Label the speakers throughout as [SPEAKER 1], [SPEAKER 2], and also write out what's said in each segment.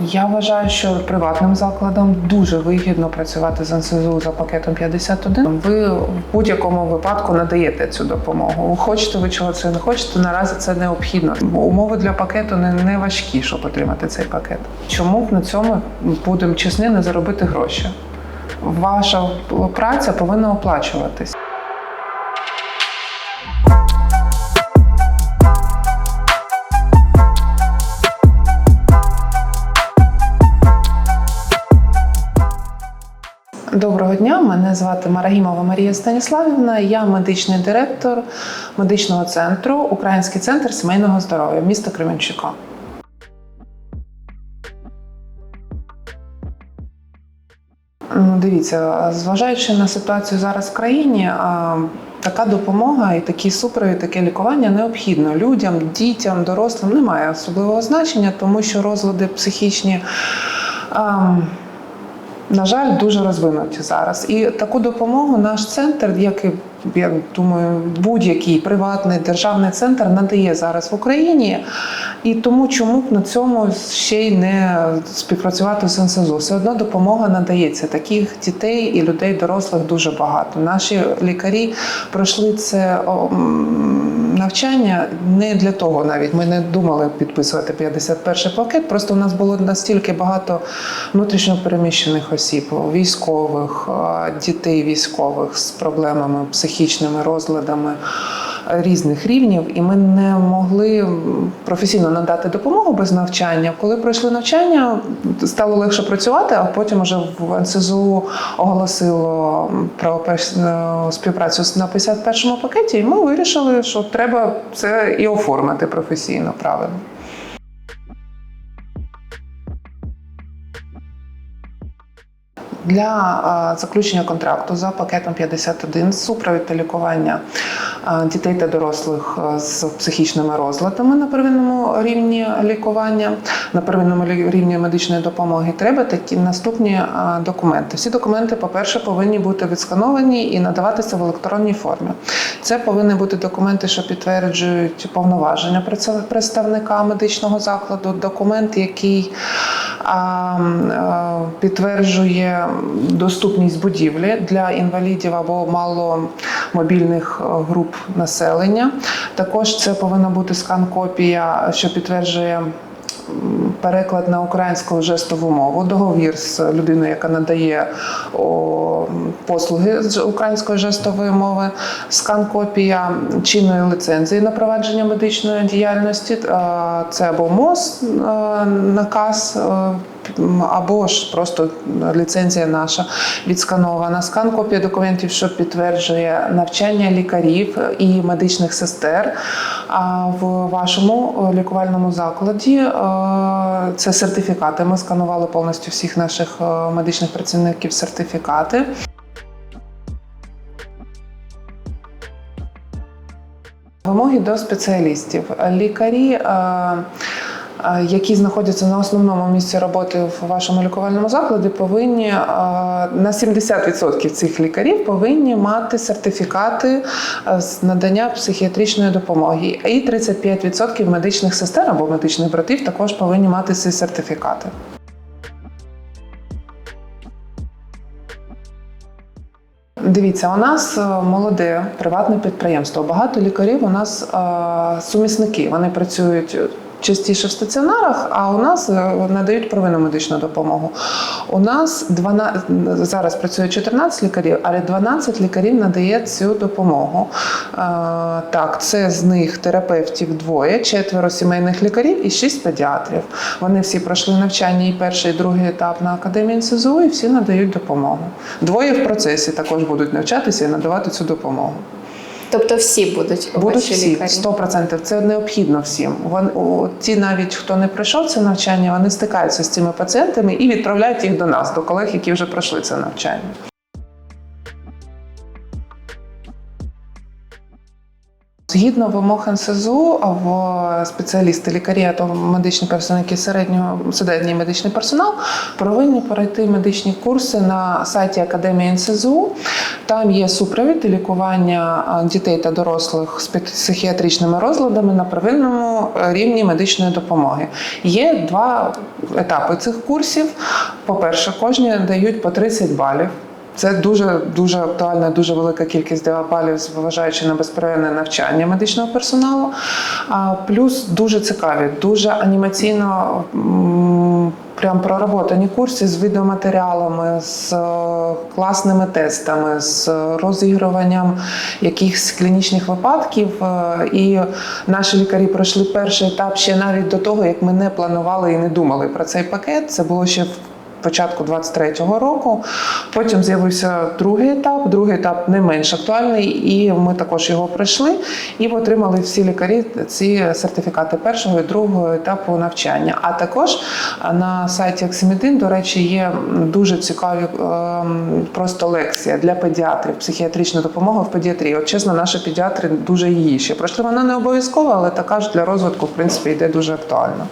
[SPEAKER 1] Я вважаю, що приватним закладам дуже вигідно працювати з НСЗУ за пакетом 51. Ви в будь-якому випадку надаєте цю допомогу. Хочете ви чого це не хочете. Наразі це необхідно. Умови для пакету не, важкі, щоб отримати цей пакет. Чому б на цьому будемо чесні, не заробити гроші? Ваша праця повинна оплачуватись. Доброго дня, мене звати Марагімова Марія Станіславівна. Я медичний директор медичного центру Український центр сімейного здоров'я міста Кременчука. Ну, Дивіться, зважаючи на ситуацію зараз в країні, така допомога і такий супровід, таке лікування необхідно людям, дітям, дорослим немає особливого значення, тому що розлади психічні. На жаль, дуже розвинуті зараз. І таку допомогу наш центр, як і я думаю, будь-який приватний державний центр надає зараз в Україні. І тому чому б на цьому ще й не співпрацювати з НСЗУ? Все одно допомога надається. Таких дітей і людей дорослих дуже багато. Наші лікарі пройшли це навчання не для того, навіть ми не думали підписувати 51 пакет. Просто у нас було настільки багато внутрішньо переміщених осіб, військових, дітей військових з проблемами психічними розладами різних рівнів, і ми не могли професійно надати допомогу без навчання. Коли пройшли навчання, стало легше працювати, а потім вже в НСЗУ оголосило про пер- співпрацю на 51 пакеті, і ми вирішили, що треба це і оформити професійно правильно. Для заключення контракту за пакетом 51 супровід та лікування дітей та дорослих з психічними розладами на первинному рівні лікування, на первинному рівні медичної допомоги, треба такі наступні документи. Всі документи, по-перше, повинні бути відскановані і надаватися в електронній формі. Це повинні бути документи, що підтверджують повноваження представ- представника медичного закладу, документ, який підтверджує доступність будівлі для інвалідів або маломобільних е, груп населення. Також це повинна бути скан-копія, що підтверджує. Переклад на українську жестову мову, договір з людиною, яка надає послуги з української жестової мови, скан-копія чинної лицензії на провадження медичної діяльності. Е, Це або МОЗ е, наказ. Або ж просто ліцензія наша відсканована. Скан копія документів, що підтверджує навчання лікарів і медичних сестер. А в вашому е, лікувальному закладі е, це сертифікати. Ми сканували повністю всіх наших е, медичних працівників сертифікати. Вимоги до спеціалістів. Лікарі, які знаходяться на основному місці роботи в вашому лікувальному закладі, повинні е, на 70% цих лікарів повинні мати сертифікати е, з надання психіатричної допомоги. І 35% медичних сестер або медичних братів також повинні мати ці сертифікати. Дивіться, у нас е, молоде приватне підприємство. Багато лікарів у нас е, сумісники. Вони працюють частіше в стаціонарах, а у нас е, надають первинну медичну допомогу. У нас 12, зараз працює 14 лікарів, але 12 лікарів надає цю допомогу. Е, Так, це з них терапевтів двоє, четверо сімейних лікарів і шість педіатрів. Вони всі пройшли навчання і перший, і другий етап на академії НСЗУ, і всі надають допомогу. Двоє в процесі також будуть навчатися і надавати цю допомогу.
[SPEAKER 2] Тобто всі будуть
[SPEAKER 1] Будуть всі
[SPEAKER 2] лікарі?
[SPEAKER 1] 100%. Це необхідно всім. Вони ті, навіть хто не пройшов це навчання, вони стикаються з цими пацієнтами і відправляють їх до нас, до колег, які вже пройшли це навчання. Згідно вимог НСЗУ, спеціалісти, лікарі та медичні представники середнього середній медичний персонал повинні пройти медичні курси на сайті Академії НСЗУ. Там є супровід лікування дітей та дорослих з психіатричними розладами на первинному е, рівні медичної допомоги. Є два етапи цих курсів. По-перше, кожні дають по 30 балів. Це дуже дуже актуальна, дуже велика кількість балів, зважаючи на безперервне навчання медичного персоналу. А плюс дуже цікаві, дуже анімаційно. Прям проработані курси з відеоматеріалами, з е, класними тестами, з розігруванням якихось клінічних випадків. Е, І наші лікарі пройшли перший етап ще навіть до того, як ми не планували і не думали про цей пакет. Це було ще в початку 23-го року. Потім з'явився другий етап. Другий етап не менш актуальний, і ми також його пройшли і отримали всі лікарі ці сертифікати першого і другого етапу навчання. А також на сайті Оксимедин, до речі, є дуже цікаві ем, просто лекція для педіатрів, психіатрична допомога в педіатрії. От чесно, наші педіатри дуже її ще пройшли. Вона не обов'язкова, але така ж для розвитку, в принципі, йде дуже актуально.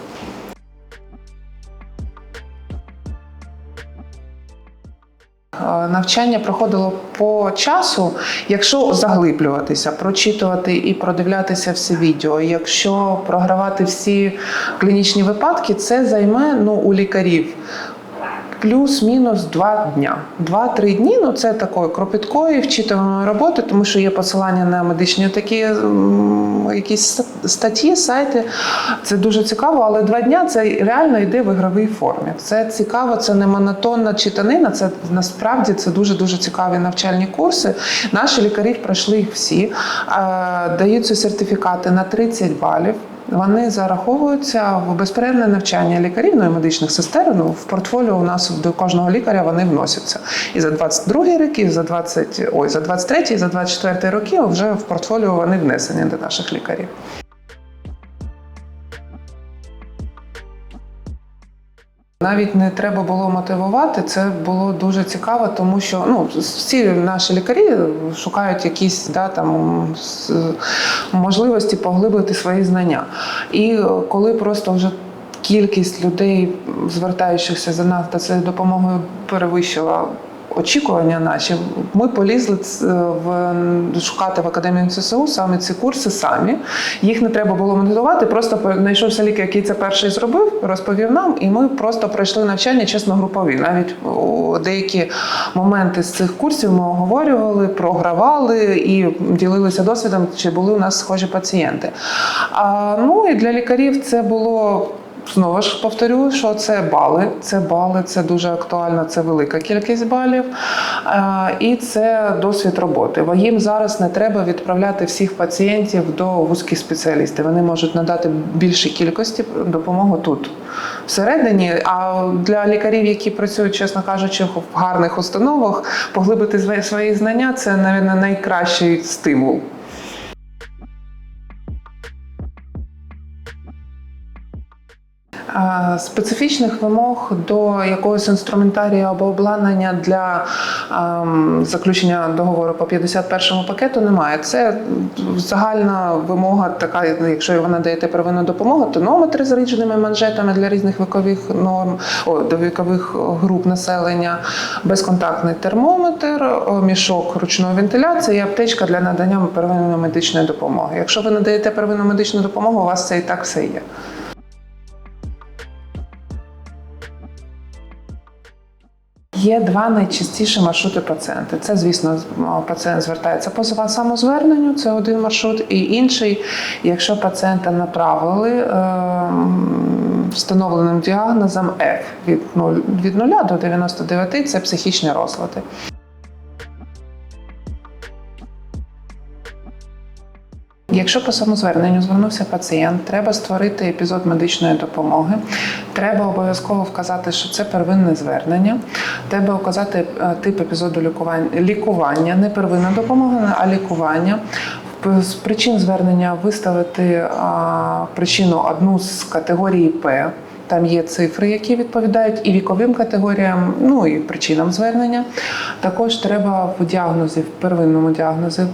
[SPEAKER 1] Навчання проходило по часу. Якщо заглиблюватися, прочитувати і продивлятися всі відео, якщо програвати всі клінічні випадки, це займе ну, у лікарів. Плюс-мінус два дня. Два-три дні ну це такої кропіткої вчитуваної роботи, тому що є посилання на медичні такі якісь статті, сайти. Це дуже цікаво, але два дня це реально йде в ігровій формі. Це цікаво, це не монотонна читанина. Це насправді це дуже дуже цікаві навчальні курси. Наші лікарі пройшли їх всі, Е, даються сертифікати на 30 балів. Вони зараховуються в безперервне навчання лікарів, ну і медичних сестер. Ну в портфоліо у нас до кожного лікаря вони вносяться. І за 22 рік, і за 20, ой, за 23, і за 24 роки вже в портфоліо вони внесені до наших лікарів. Навіть не треба було мотивувати. Це було дуже цікаво, тому що ну всі наші лікарі шукають якісь да там можливості поглибити свої знання. І е, коли просто вже кількість людей, звертаючихся за нас та це допомогою, перевищила. Очікування наші ми полізли в шукати в академії НССУ саме ці курси самі. Їх не треба було монетувати. Просто знайшовся лікар, який це перший зробив, розповів нам, і ми просто пройшли навчання чесно групові. Навіть о, деякі моменти з цих курсів ми оговорювали, програвали і ділилися досвідом, чи були у нас схожі пацієнти. А, ну і для лікарів це було. Знову ж повторю, що це бали, це бали, це дуже актуально, це велика кількість балів. Е, І це досвід роботи. Бо їм зараз не треба відправляти всіх пацієнтів до вузьких спеціалістів. Вони можуть надати більшій кількості допомогу тут, всередині. А для лікарів, які працюють, чесно кажучи, в гарних установах, поглибити свої- знання це, мабуть, найкращий стимул. Специфічних вимог до якогось інструментарію або обладнання для ем, заключення договору по 51 пакету немає. Це загальна вимога, така, якщо ви надаєте первинну допомогу, тонометри з рідженими манжетами для різних вікових норм, о, до вікових груп населення, безконтактний термометр, мішок ручної вентиляції і аптечка для надання первинної медичної допомоги. Якщо ви надаєте первинну медичну допомогу, у вас це і так все є. Є два найчастіші маршрути пацієнта. Це, звісно, пацієнт звертається по самозверненню, це один маршрут, і інший, якщо пацієнта направили е, встановленим діагнозом F від 0, від 0 до 99, це психічні розлади. Якщо по самозверненню звернувся пацієнт, треба створити епізод медичної допомоги. Треба обов'язково вказати, що це первинне звернення. Треба вказати е, тип епізоду лікування, лікування, не первинна допомога, а лікування. З причин звернення виставити причину одну з категорії П. Там є цифри, які відповідають і віковим категоріям, ну і причинам звернення. Також треба в діагнозі, в первинному діагнозі е,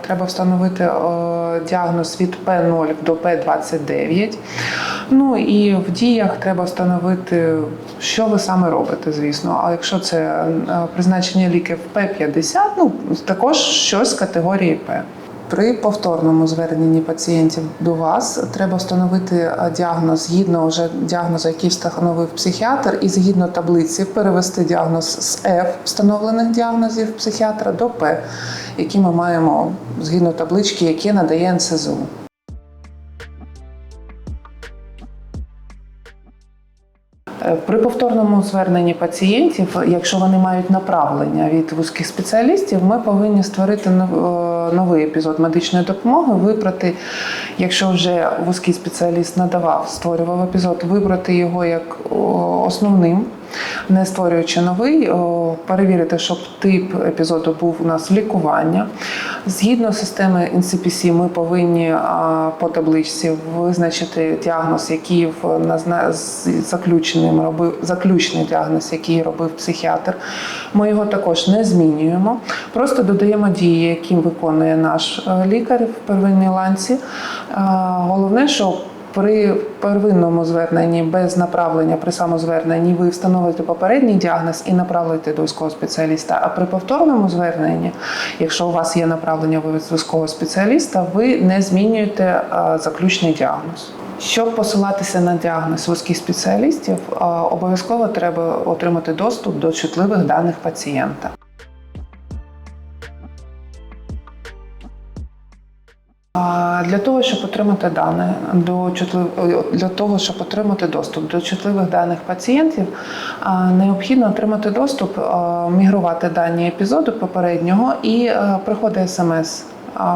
[SPEAKER 1] треба встановити е, діагноз від П0 до П29. Ну і в діях треба встановити, що ви саме робите, звісно. А якщо це е, призначення ліків П50, ну також щось з категорії П. При повторному зверненні пацієнтів до вас треба встановити е, діагноз згідно вже діагнозу, який встановив психіатр, і згідно таблиці перевести діагноз з F встановлених діагнозів психіатра до П, які ми маємо згідно таблички, які надає НСЗУ. При повторному зверненні пацієнтів, якщо вони мають направлення від вузьких спеціалістів, ми повинні створити е, новий епізод медичної допомоги, вибрати, якщо вже вузький спеціаліст надавав, створював епізод, вибрати його як основним, не створюючи новий, перевірити, щоб тип епізоду був у нас лікування. Згідно системи NCPC, ми повинні по табличці визначити діагноз, який в заключеним робив заключний діагноз, який робив психіатр. Ми його також не змінюємо. Просто додаємо дії, які виконує наш е, лікар в первинній ланці. Головне, що при первинному зверненні без направлення при самозверненні ви встановите попередній діагноз і направите до військового спеціаліста. А при повторному зверненні, якщо у вас є направлення від військового спеціаліста, ви не змінюєте заключний діагноз. Щоб посилатися на діагноз вузьких спеціалістів, обов'язково треба отримати доступ до чутливих даних пацієнта. Для того, щоб отримати дані до чутлив... для того, щоб отримати доступ до чутливих даних пацієнтів, необхідно отримати доступ, мігрувати дані епізоду попереднього і приходить смс.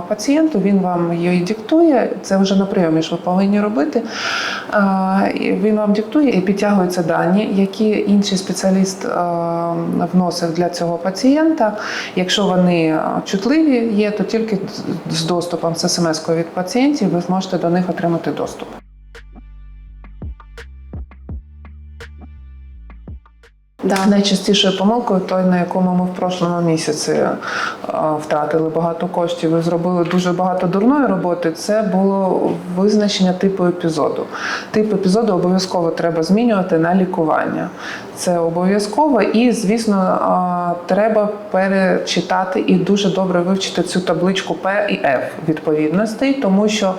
[SPEAKER 1] Пацієнту він вам її диктує. Це вже на прийомі ж ви повинні робити. Він вам диктує і підтягуються дані, які інший спеціаліст вносив для цього пацієнта. Якщо вони чутливі є, то тільки з доступом з смс-кою від пацієнтів ви зможете до них отримати доступ.
[SPEAKER 2] Да.
[SPEAKER 1] Найчастішою помилкою, той, на якому ми в прошлому місяці е, втратили багато коштів і зробили дуже багато дурної роботи, це було визначення типу епізоду. Тип епізоду обов'язково треба змінювати на лікування. Це обов'язково, і звісно, е, треба перечитати і дуже добре вивчити цю табличку П і Ф відповідностей, тому що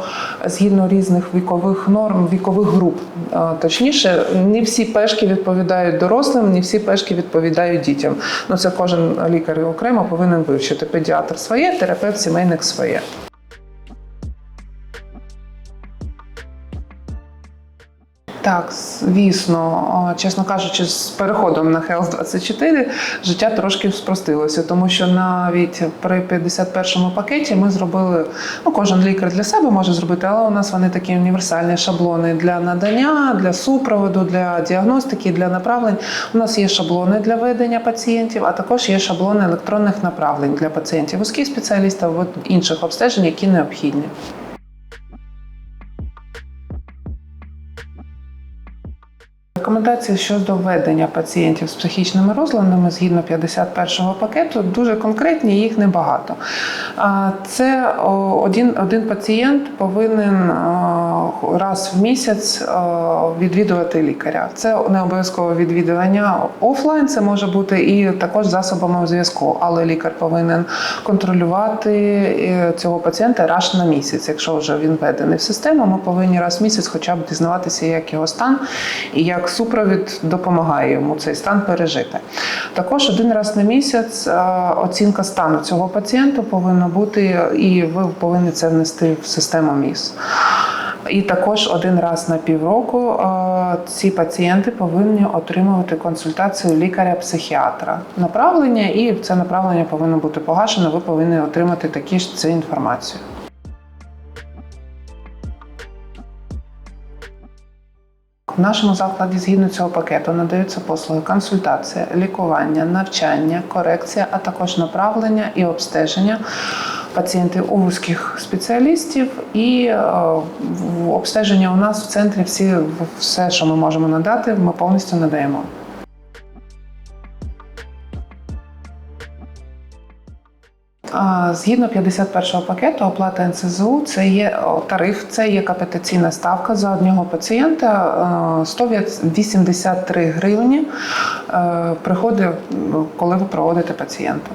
[SPEAKER 1] згідно різних вікових норм, вікових груп, е, точніше, не всі пешки відповідають дорослим, не всі пешки відповідають дітям. Ну це кожен лікар окремо повинен вивчити. Педіатр своє, терапевт сімейник своє. Так, звісно, чесно кажучи, з переходом на Health 24 життя трошки спростилося, тому що навіть при 51-му пакеті ми зробили, ну кожен лікар для себе може зробити, але у нас вони такі універсальні шаблони для надання, для супроводу, для діагностики, для направлень. У нас є шаблони для ведення пацієнтів, а також є шаблони електронних направлень для пацієнтів, вузьких спеціалістів, інших обстежень, які необхідні. Рекомендації щодо введення пацієнтів з психічними розладами згідно 51-го пакету дуже конкретні, їх небагато. Це один, один пацієнт повинен раз в місяць відвідувати лікаря. Це не обов'язково відвідування офлайн, це може бути і також засобами зв'язку, але лікар повинен контролювати е, цього пацієнта раз на місяць. Якщо вже він введений в систему, ми повинні раз в місяць хоча б дізнаватися, як його стан і як супровід допомагає йому цей стан пережити. Також один раз на місяць е, оцінка стану цього пацієнта повинна бути, і ви повинні це внести в систему МІС. І також один раз на півроку е, ці пацієнти повинні отримувати консультацію лікаря-психіатра. Направлення, і це направлення повинно бути погашено. Ви повинні отримати такі ж цю інформацію. В нашому закладі згідно цього пакету надаються послуги консультація, лікування, навчання, корекція, а також направлення і обстеження пацієнтів у вузьких спеціалістів і е, обстеження у нас в центрі всі все, що ми можемо надати, ми повністю надаємо. Згідно 51-го пакету оплата НСЗУ це є тариф, це є капітаційна ставка за одного пацієнта е, 183 гривні е, приходить, коли ви проводите пацієнта.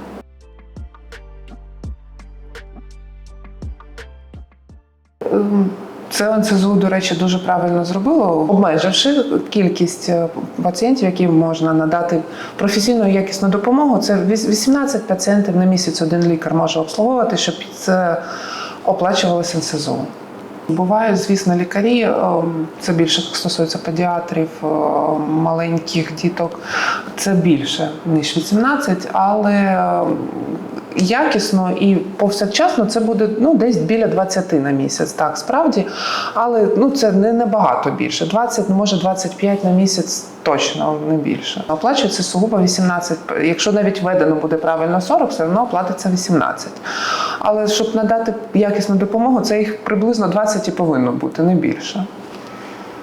[SPEAKER 1] Це НСЗУ, до речі, дуже правильно зробило, обмеживши кількість е, пацієнтів, які можна надати професійну якісну допомогу. Це 18 пацієнтів на місяць один лікар може обслуговувати, щоб це оплачувалося НСЗУ. Бувають, звісно, лікарі, ем, це більше стосується педіатрів, е, маленьких діток. Це більше ніж 18, але якісно і повсякчасно це буде ну, десь біля 20 на місяць, так справді. Але ну, це не набагато більше. 20, ну, може 25 на місяць точно не більше. Оплачується сугубо 18. Якщо навіть введено буде правильно 40, все одно оплатиться 18. Але щоб надати якісну допомогу, це їх приблизно 20 і повинно бути, не більше.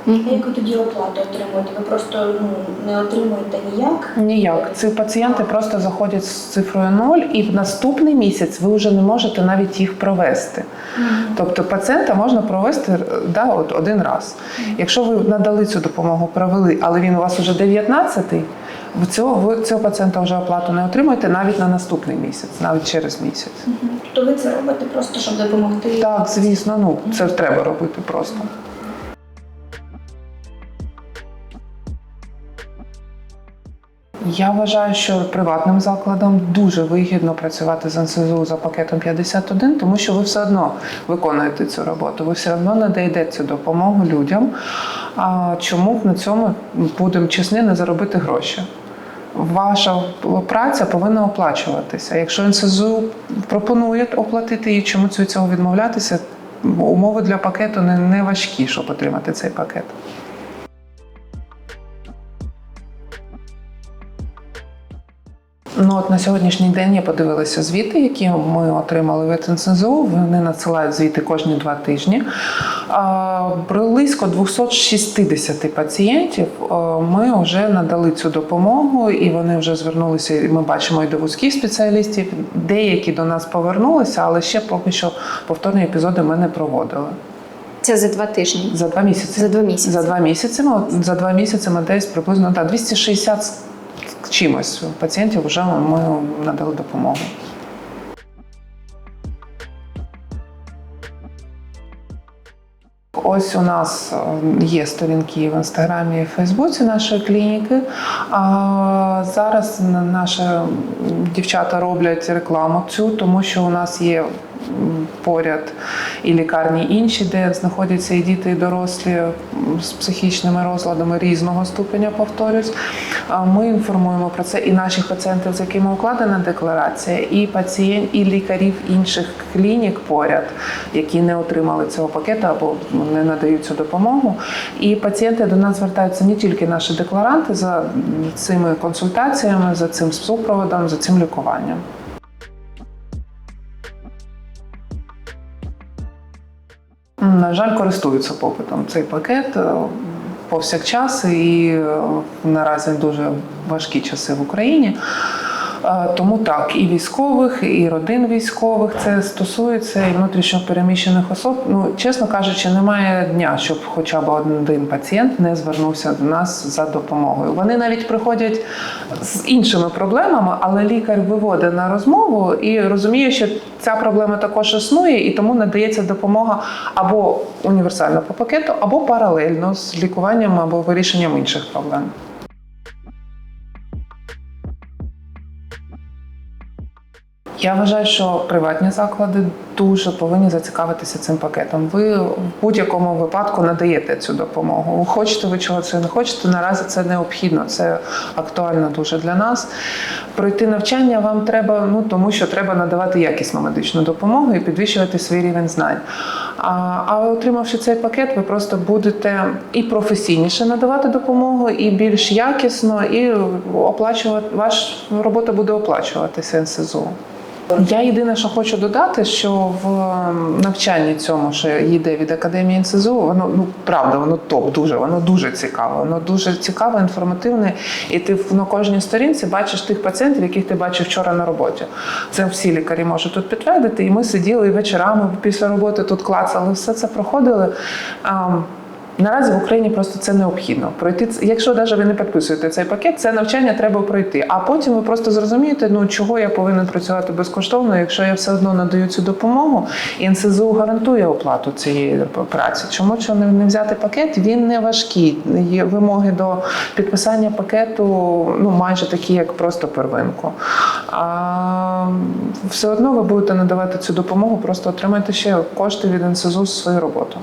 [SPEAKER 3] Як ви тоді оплату отримуєте? Ви просто ну, не отримуєте ніяк?
[SPEAKER 1] Ніяк. Ці пацієнти просто заходять з цифрою 0, і в наступний місяць ви вже не можете навіть їх провести. Тобто пацієнта можна провести да, от один раз. Якщо ви надали цю допомогу, провели, але він у вас вже 19-й, ви цього, цього пацієнта вже оплату не отримаєте навіть на наступний місяць, навіть через місяць.
[SPEAKER 3] То ви це робите просто, щоб допомогти?
[SPEAKER 1] Так, звісно, ну це треба робити просто. Я вважаю, що приватним закладам дуже вигідно працювати з НСЗУ за пакетом 51, тому що ви все одно виконуєте цю роботу, ви все одно надаєте цю допомогу людям. А чому на цьому будемо чесні не заробити гроші? Ваша праця повинна оплачуватися. Якщо НСЗУ пропонує оплатити її, чому від цього відмовлятися? Умови для пакету не важкі, щоб отримати цей пакет. Ну от на сьогоднішній день я подивилася звіти, які ми отримали від НСЗУ. Вони надсилають звіти кожні два тижні. Близько 260 пацієнтів ми вже надали цю допомогу, і вони вже звернулися. Ми бачимо і до вузьких спеціалістів. Деякі до нас повернулися, але ще поки що повторні епізоди ми не проводили.
[SPEAKER 2] Це за два тижні.
[SPEAKER 1] За два місяці.
[SPEAKER 2] За два місяці.
[SPEAKER 1] За два місяці ми за два місяці ми десь приблизно та 260 з чимось пацієнтів вже ми надали допомогу. Ось у нас е, є сторінки в інстаграмі і Фейсбуці нашої клініки. А зараз наші дівчата роблять рекламу цю, тому що у нас є поряд і лікарні інші, де знаходяться і діти, і дорослі з психічними розладами різного ступеня, повторюсь. Ми інформуємо про це і наших пацієнтів, з якими укладена декларація, і пацієнт, і лікарів інших клінік поряд, які не отримали цього пакету або не надають цю допомогу. І пацієнти до нас звертаються не тільки наші декларанти за цими консультаціями, за цим супроводом, за цим лікуванням. На жаль, користуються попитом цей пакет е, повсякчас і е, наразі дуже важкі часи в Україні. Тому так, і військових, і родин військових це стосується, і внутрішньо переміщених особ. Ну, чесно кажучи, немає дня, щоб хоча б один пацієнт не звернувся до нас за допомогою. Вони навіть приходять з іншими проблемами, але лікар виводить на розмову і розуміє, що ця проблема також існує, і тому надається допомога або універсально по пакету, або паралельно з лікуванням або вирішенням інших проблем. Я вважаю, що приватні заклади дуже повинні зацікавитися цим пакетом. Ви в будь-якому випадку надаєте цю допомогу. Хочете ви чого це не хочете. Наразі це необхідно, це актуально дуже для нас. Пройти навчання вам треба, ну тому що треба надавати якісну медичну допомогу і підвищувати свій рівень знань. А, а отримавши цей пакет, ви просто будете і професійніше надавати допомогу, і більш якісно, і оплачувати ваша робота буде оплачуватися НСЗУ. Я єдине, що хочу додати, що в ем, навчанні цьому, що йде від академії НСЗУ, воно ну правда, воно топ, дуже воно дуже цікаво. Воно дуже цікаве, інформативне. І ти на кожній сторінці бачиш тих пацієнтів, яких ти бачив вчора на роботі. Це всі лікарі можуть тут підтвердити. І ми сиділи вечорами після роботи тут клацали, все це проходили. Наразі в Україні просто це необхідно. Пройти якщо навіть ви не підписуєте цей пакет, це навчання треба пройти. А потім ви просто зрозумієте, ну чого я повинен працювати безкоштовно, якщо я все одно надаю цю допомогу, і НСЗУ гарантує оплату цієї праці. Чому що не взяти пакет? Він не важкий. Є вимоги до підписання пакету, ну майже такі, як просто первинку. А все одно ви будете надавати цю допомогу, просто отримаєте ще кошти від НСЗУ за свою роботу.